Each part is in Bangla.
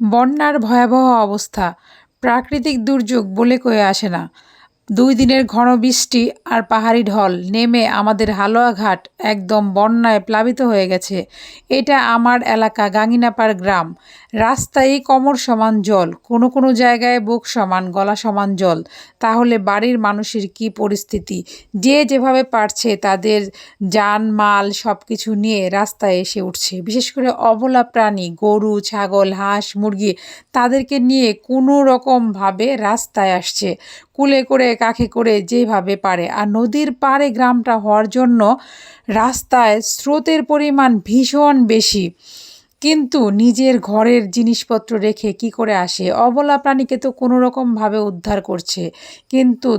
বন্যার ভয়াবহ অবস্থা। প্রাকৃতিক দুর্যোগ বলে কয়ে আসে না। দুই দিনের ঘন বৃষ্টি আর পাহাড়ি ঢল নেমে আমাদের হালুয়াঘাট একদম বন্যায় প্লাবিত হয়ে গেছে। এটা আমার এলাকা গাঙ্গিনাপাড় গ্রাম। রাস্তায় কমর সমান জল, কোনো কোনো জায়গায় বুক সমান, গলা সমান জল। তাহলে বাড়ির মানুষের কি পরিস্থিতি? যে যেভাবে পারছে তাদের যান, মাল সব কিছু নিয়ে রাস্তায় এসে উঠছে। বিশেষ করে অবলা প্রাণী, গরু, ছাগল, হাঁস, মুরগি, তাদেরকে নিয়ে কোনো রকমভাবে রাস্তায় আসছে। কুলে করে, কাখে করে যেভাবে পারে। আর নদীর পাড়ে গ্রামটা হওয়ার জন্য রাস্তায় স্রোতের পরিমাণ ভীষণ বেশি। কিন্তু নিজের ঘরের জিনিসপত্র রেখে কি করে আসে? অবলা প্রাণীকে তো কোনো রকমভাবে উদ্ধার করছে। কিন্তু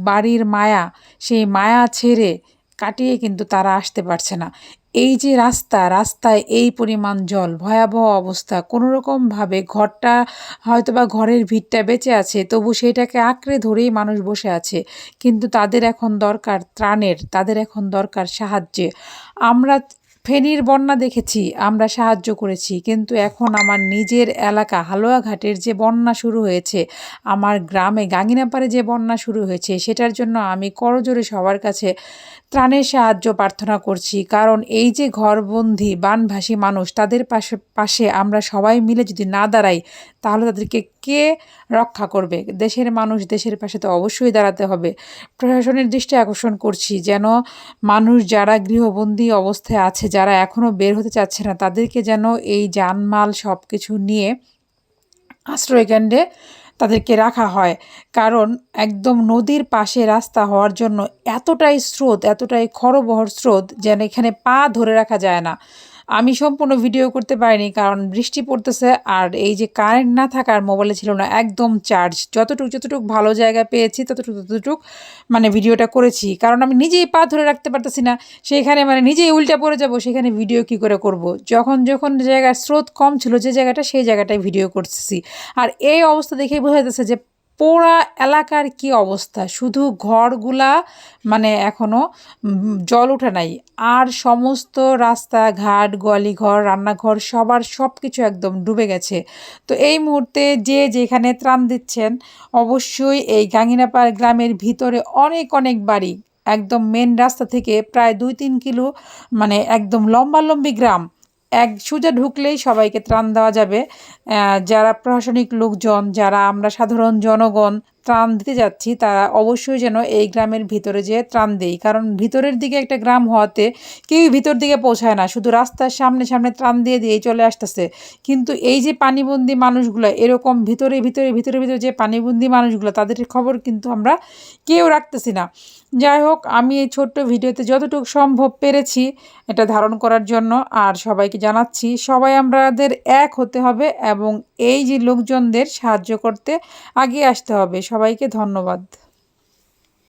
বাড়ির মায়া, সেই মায়া ছেড়ে কাটিয়ে কিন্তু তারা আসতে পারছে না। এই যে রাস্তা, রাস্তায় এই পরিমাণ জল, ভয়াবহ অবস্থা। কোনো রকমভাবে ঘরটা হয়তো বা ঘরের ভিতটা বেঁচে আছে, তবু সেটাকে আঁকড়ে ধরেই মানুষ বসে আছে। কিন্তু তাদের এখন দরকার ত্রাণের, তাদের এখন দরকার সাহায্যে আমরা ফেনীর বন্যা দেখেছি, আমরা সাহায্য করেছি, কিন্তু এখন আমার নিজের এলাকা হালুয়াঘাটের যে বন্যা শুরু হয়েছে, আমার গ্রামে গাঙ্গিনাপাড়ে যে বন্যা শুরু হয়েছে, সেটার জন্য আমি করজোরে সবার কাছে ত্রাণের সাহায্য প্রার্থনা করছি। কারণ এই যে ঘরবন্দি, বানভাসী মানুষ, তাদের পাশে পাশে আমরা সবাই মিলে যদি না দাঁড়াই, তাহলে তাদেরকে কে রক্ষা করবে। দেশের মানুষ দেশের পাশে তো অবশ্যই দাঁড়াতে হবে। প্রশাসনের দৃষ্টি আকর্ষণ করছি যেন মানুষ যারা গৃহবন্দী অবস্থায় আছে, যারা এখনও বের হতে চাচ্ছে না, তাদেরকে যেন এই জানমাল সব কিছু নিয়ে আশ্রয়কেন্দ্রে তাদেরকে রাখা হয়। কারণ একদম নদীর পাশে রাস্তা হওয়ার জন্য এতটাই স্রোত, এতটাই খরবহর স্রোত যেন এখানে পা ধরে রাখা যায় না। আমি সম্পূর্ণ ভিডিও করতে পারিনি, কারণ বৃষ্টি পড়তেছে আর এই যে কারেন্ট না থাকার মোবাইলে ছিল না, একদম চার্জ যতটুক যতটুক ভালো জায়গা পেয়েছি, ততটুক ততটুক মানে ভিডিওটা করেছি। কারণ আমি নিজেই পা ধরে রাখতে পারতেছি না, সেইখানে মানে নিজেই উল্টা পড়ে যাব, সেখানে ভিডিও কি করে করব। যখন যখন জায়গার স্রোত কম ছিল, যে জায়গাটা, সেই জায়গাটায় ভিডিও করতেছি। আর এই অবস্থা দেখেই বোঝা যাচ্ছে যে পোড়া এলাকার কি অবস্থা? শুধু ঘরগুলা মানে এখনও জল ওঠে নাই। আর সমস্ত রাস্তাঘাট গলিঘর, রান্নাঘর, সবার সব কিছু একদম ডুবে গেছে। তো এই মুহূর্তে যে যেখানে ত্রাণ দিচ্ছেন, অবশ্যই এই গাঙ্গিনাপাড় গ্রামের ভিতরে অনেক অনেক বাড়ি। একদম মেন রাস্তা থেকে প্রায় দুই তিন কিলো মানে একদম লম্বালম্বি গ্রাম। এক সোজা ঢুকলেই সবাইকে ত্রাণ দেওয়া যাবে। যারা প্রশাসনিক লোকজন যারা আমরা সাধারণ জনগণ ত্রাণ দিতে যাচ্ছি, তারা অবশ্যই যেন এই গ্রামের ভিতরে যেয়ে ত্রাণ দেই কারণ ভিতরের দিকে একটা গ্রাম হওয়াতে কেউই ভিতর দিকে পৌঁছায় না, শুধু রাস্তার সামনে সামনে ত্রাণ দিয়ে দিয়েই চলে আসতেছে। কিন্তু এই যে পানিবন্দি মানুষগুলো, এরকম ভিতরে ভিতরে ভিতরে ভিতরে যে পানিবন্দি মানুষগুলো, তাদের খবর কিন্তু আমরা কেউ রাখতেছি না। যাই হোক, আমি এই ছোট্ট ভিডিওতে যতটুকু সম্ভব পেরেছি এটা ধারণ করার জন্য আর সবাইকে জানাচ্ছি, সবাই আমাদের এক হতে হবে এবং এই যে লোকজনদের সাহায্য করতে আগিয়ে আসতে হবে। সবাইকে ধন্যবাদ।